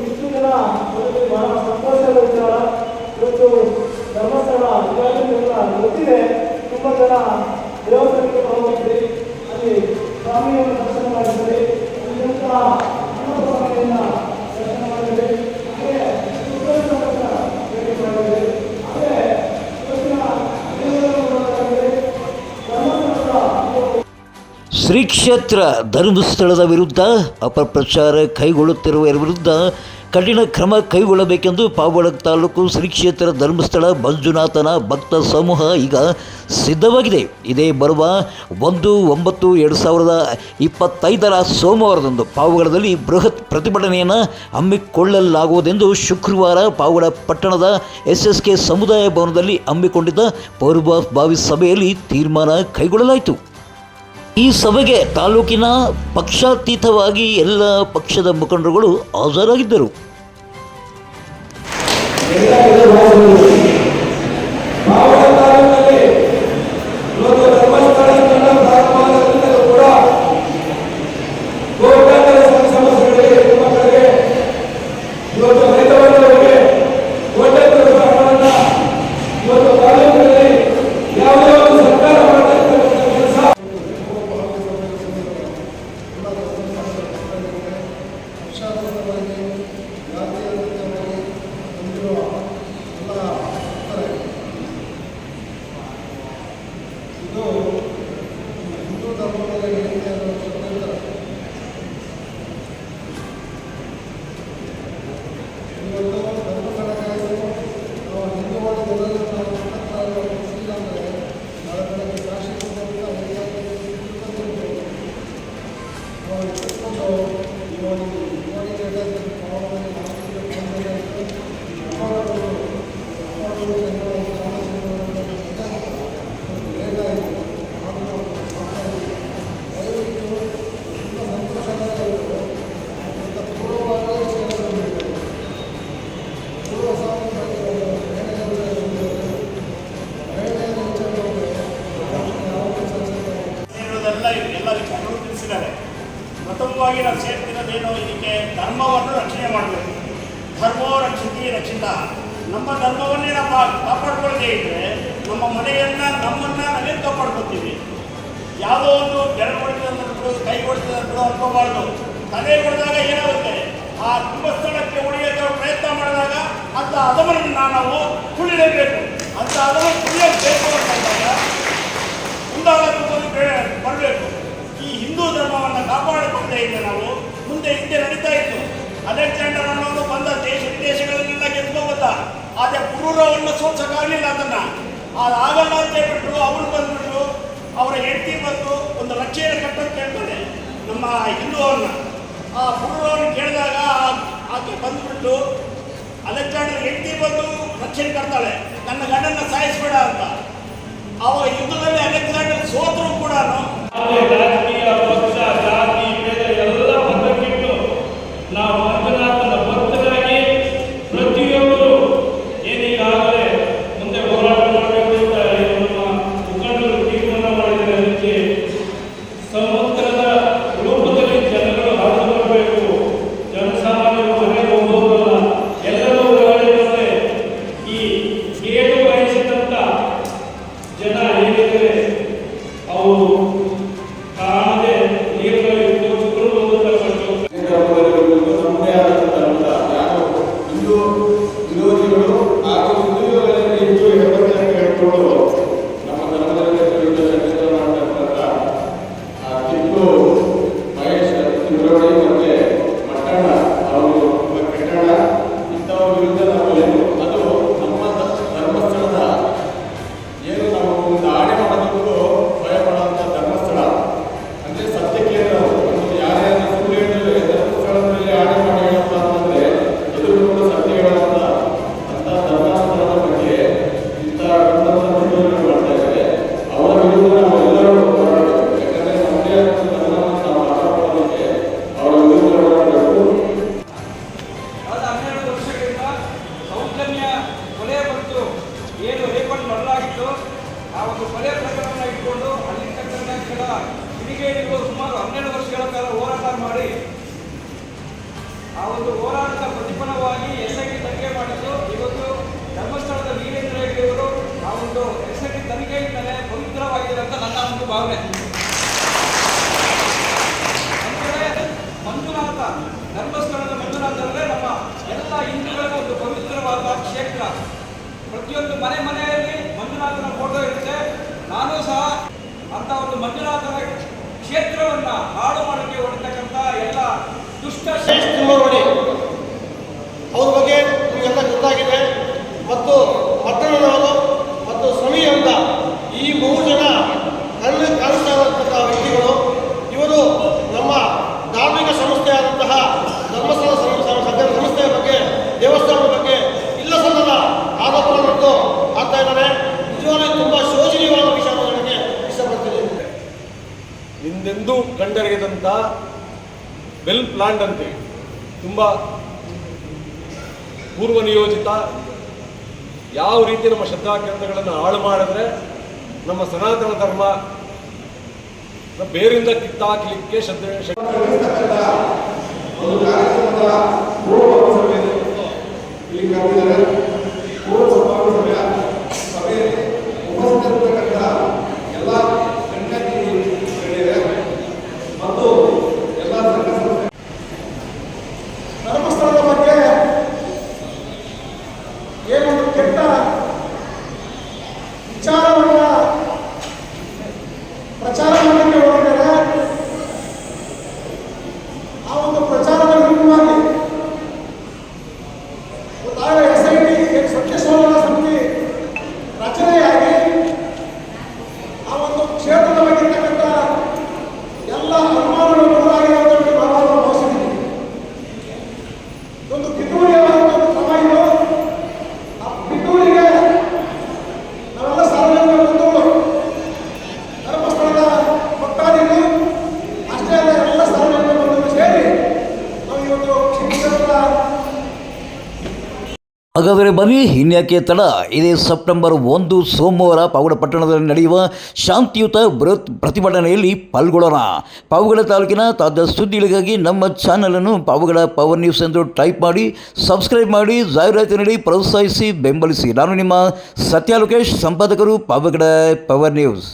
ಇಷ್ಟು ಜನ ಬಹಳ ಸಂತೋಷದ ವಿಚಾರ ಇವತ್ತು ಧರ್ಮಸ್ಥಳ ತುಂಬ ಜನ ದೇವಸ್ಥಾನಕ್ಕೆ ಹೋಗಿದ್ರಿ ಅಲ್ಲಿ ಸ್ವಾಮಿಯನ್ನು ದರ್ಶನ ಮಾಡಿದ್ರಿ ಅಲ್ಲಿಂದ ಕ್ಷೇತ್ರ ಧರ್ಮಸ್ಥಳದ ವಿರುದ್ಧ ಅಪಪ್ರಚಾರ ಕೈಗೊಳ್ಳುತ್ತಿರುವವರ ವಿರುದ್ಧ ಕಠಿಣ ಕ್ರಮ ಕೈಗೊಳ್ಳಬೇಕೆಂದು ಪಾವಗಡ ತಾಲೂಕು ಶ್ರೀ ಕ್ಷೇತ್ರ ಧರ್ಮಸ್ಥಳ ಮಂಜುನಾಥನ ಭಕ್ತ ಸಮೂಹ ಈಗ ಸಿದ್ಧವಾಗಿದೆ. ಇದೇ ಬರುವ ಒಂದು, ಒಂಬತ್ತು, ಎರಡು ಸಾವಿರದ ಇಪ್ಪತ್ತೈದರ ಸೋಮವಾರದಂದು ಪಾವಗಡದಲ್ಲಿ ಬೃಹತ್ ಪ್ರತಿಭಟನೆಯನ್ನು ಹಮ್ಮಿಕೊಳ್ಳಲಾಗುವುದೆಂದು ಶುಕ್ರವಾರ ಪಾವಗಡ ಪಟ್ಟಣದ ಎಸ್ ಎಸ್ ಕೆ ಸಮುದಾಯ ಭವನದಲ್ಲಿ ಹಮ್ಮಿಕೊಂಡಿದ್ದ ಪೂರ್ವಭಾವಿ ಸಭೆಯಲ್ಲಿ ತೀರ್ಮಾನ ಕೈಗೊಳ್ಳಲಾಯಿತು. ಈ ಸಭೆಗೆ ತಾಲೂಕಿನ ಪಕ್ಷಾತೀತವಾಗಿ ಎಲ್ಲ ಪಕ್ಷದ ಮುಖಂಡರುಗಳು ಹಾಜರಾಗಿದ್ದರು. ಸೇರ್ತಿರೋದೇನು ಇದಕ್ಕೆ ಧರ್ಮವನ್ನು ರಕ್ಷಣೆ ಮಾಡಬೇಕು. ಧರ್ಮೋ ರಕ್ಷಿತಿ ರಕ್ಷಿತ. ನಮ್ಮ ಧರ್ಮವನ್ನೇ ನಾವು ಕಾಪಾಡ್ಕೊಳ್ಳದೆ ಇದ್ದರೆ ನಮ್ಮ ಮನೆಯನ್ನ ನಮ್ಮನ್ನ ನಾವೇ ಕಾಪಾಡ್ಕೊತೀವಿ ಯಾವುದೋ ಒಂದು ಬೆರಳು ಹೊಡೆದಂದ್ರೂ ಕೈ ಹೊಡೆದಂದ್ರೂ ಅನ್ಕೋಬಾರ್ದು ತಲೆ ಕೊಡಿದಾಗ ಏನಾಗುತ್ತೆ? ಆ ಕುಂಭಸ್ಥಳಕ್ಕೆ ಉಳಿಯೋದ ಪ್ರಯತ್ನ ಮಾಡಿದಾಗ ಅಂತ ಅದಮನ್ನ ನಾವು ತುಳಿಲೇಬೇಕು. ಅಂತ ಅದನ್ನು ಅಂತ ಅಂತಂದಾಗ ಮುಂದಾಗಬೇಕು ಬರಬೇಕು. ಈ ಹಿಂದೂ ಧರ್ಮವನ್ನು ಕಾಪಾಡಿಕೊಂಡೇ ಇದ್ದರೆ ನಾವು ಮುಂದೆ ಹಿಂದೆ ನಡೀತಾ ಇತ್ತು. ಅಲೆಕ್ಸಾಂಡರ್ ಅನ್ನೋನು ಬಂದ ದೇಶ ವಿದೇಶಗಳನ್ನೆಲ್ಲ ಗೆದ್ಕೋಬೋದ ಆದರೆ ಪುರೂರವನ್ನು ಸೋಲ್ಸಕ್ಕಾಗಲಿಲ್ಲ ಅದನ್ನ ಅದಾಗಲ್ಲ ಅಂತ ಹೇಳ್ಬಿಟ್ಟು ಅವನು ಬಂದ್ಬಿಟ್ರು, ಅವರ ಹೆಂಡತಿ ಬಂದು ಒಂದು ರಕ್ಷೆಯನ್ನು ಕಟ್ಟಂತ ಕೇಳ್ತಾನೆ, ನಮ್ಮ ಹಿಂದೂವನ್ನ ಆ ಪುರೂರವನ್ನು ಕೇಳಿದಾಗ ಆಕೆ ಬಂದ್ಬಿಟ್ಟು, ಅಲೆಕ್ಸಾಂಡರ್ ಹೆಂಡತಿ ಬಂದು ರಕ್ಷಣೆ ಕಟ್ತಾಳೆ, ನನ್ನ ಗಂಡನ್ನ ಸಾಯಿಸ್ಬೇಡ ಅಂತ. ಅವ ಯುದ್ಧದಲ್ಲಿ ಅಲೆಕ್ಸಾಂಡರ್ ಸೋತರು ಕೂಡ ಆ ಒಂದು ಹೋರಾಟದ ಪ್ರತಿಫಲವಾಗಿ ಎಸ್ ತನಿಖೆ ಮಾಡಿದ್ದು, ಇವತ್ತು ಧರ್ಮಸ್ಥಳದ ವೀರೇಂದ್ರ ಹೆಗ್ಗಡೆಯವರು ಆ ಒಂದು ಎಸ್ ಐ ಟಿ ತನಿಖೆಯಿಂದಲೇ ಅಂತ ನನ್ನ ಒಂದು ಭಾವನೆ. ಕಂಡರಿಯದಂಥ ವೆಲ್ ಪ್ಲಾನ್ಡ್ ಅಂತೆ ತುಂಬ ಪೂರ್ವ ನಿಯೋಜಿತ ಯಾವ ರೀತಿ ನಮ್ಮ ಶ್ರದ್ಧಾ ಕೇಂದ್ರಗಳನ್ನು ಹಾಳು ಮಾಡಿದ್ರೆ ನಮ್ಮ ಸನಾತನ ಧರ್ಮ ಬೇರಿಂದ ಕಿತ್ತಾಕಲಿಕ್ಕೆ ಶ್ರದ್ಧೆ ಆ ಒಂದು ಪ್ರಚಾರದ ವಿರುದ್ಧವಾಗಿ ಒಂದಾಗ ಎಸ್ ಐ ಟಿ ಸತ್ಯಶೋಧನಾ ಸಮಿತಿ ರಚನೆಯಾಗಿ ಆ ಒಂದು ಕ್ಷೇತ್ರದ ಬಗ್ಗೆ ಇರ್ತಕ್ಕಂಥ ಎಲ್ಲ ಅನುಮಾನಗಳು ದೂರಾಗಿದೆ ಅಂತ ಹೇಳಿ ನಾವು ಭಾವಿಸಿದ್ದೀವಿ ಒಂದು ಪಿತೂರಿಯಾದಂಥ ಒಂದು ಕ್ರಮ ಇದು ಆ ಪಿತೂರಿಗೆ ನಾವೆಲ್ಲ ಸಾರ್ವಜನಿಕ ಬಂಧುಗಳು ಧರ್ಮಸ್ಥಳದ ಭಕ್ತಾದಿಗಳು ಅಷ್ಟೇ ಅಲ್ಲ ಎಲ್ಲ ಸಾರ್ವಜನಿಕ ಬಂಧುಗಳು ಸೇರಿ ನಾವು ಇವತ್ತು ಕ್ಷೇತ್ರದ ಹಾಗಾದರೆ ಬನ್ನಿ, ಇನ್ಯಾಕೆ ತಡ? ಇದೇ ಸೆಪ್ಟೆಂಬರ್ ಒಂದು, ಸೋಮವಾರ ಪಾವಗಡ ಪಟ್ಟಣದಲ್ಲಿ ನಡೆಯುವ ಶಾಂತಿಯುತ ಬೃಹತ್ ಪ್ರತಿಭಟನೆಯಲ್ಲಿ ಪಾಲ್ಗೊಳ್ಳೋಣ. ಪಾವಗಡ ತಾಲೂಕಿನ ತಾಜಾ ಸುದ್ದಿಗಳಿಗಾಗಿ ನಮ್ಮ ಚಾನಲನ್ನು ಪಾವಗಡ ಪವರ್ ನ್ಯೂಸ್ ಎಂದು ಟೈಪ್ ಮಾಡಿ, ಸಬ್ಸ್ಕ್ರೈಬ್ ಮಾಡಿ, ಜಾಹೀರಾತು ನೀಡಿ, ಪ್ರೋತ್ಸಾಹಿಸಿ, ಬೆಂಬಲಿಸಿ. ನಾನು ನಿಮ್ಮ ಸತ್ಯ ಲೋಕೇಶ್ ಸಂಪಾದಕರು ಪಾವಗಡ ಪವರ್ ನ್ಯೂಸ್.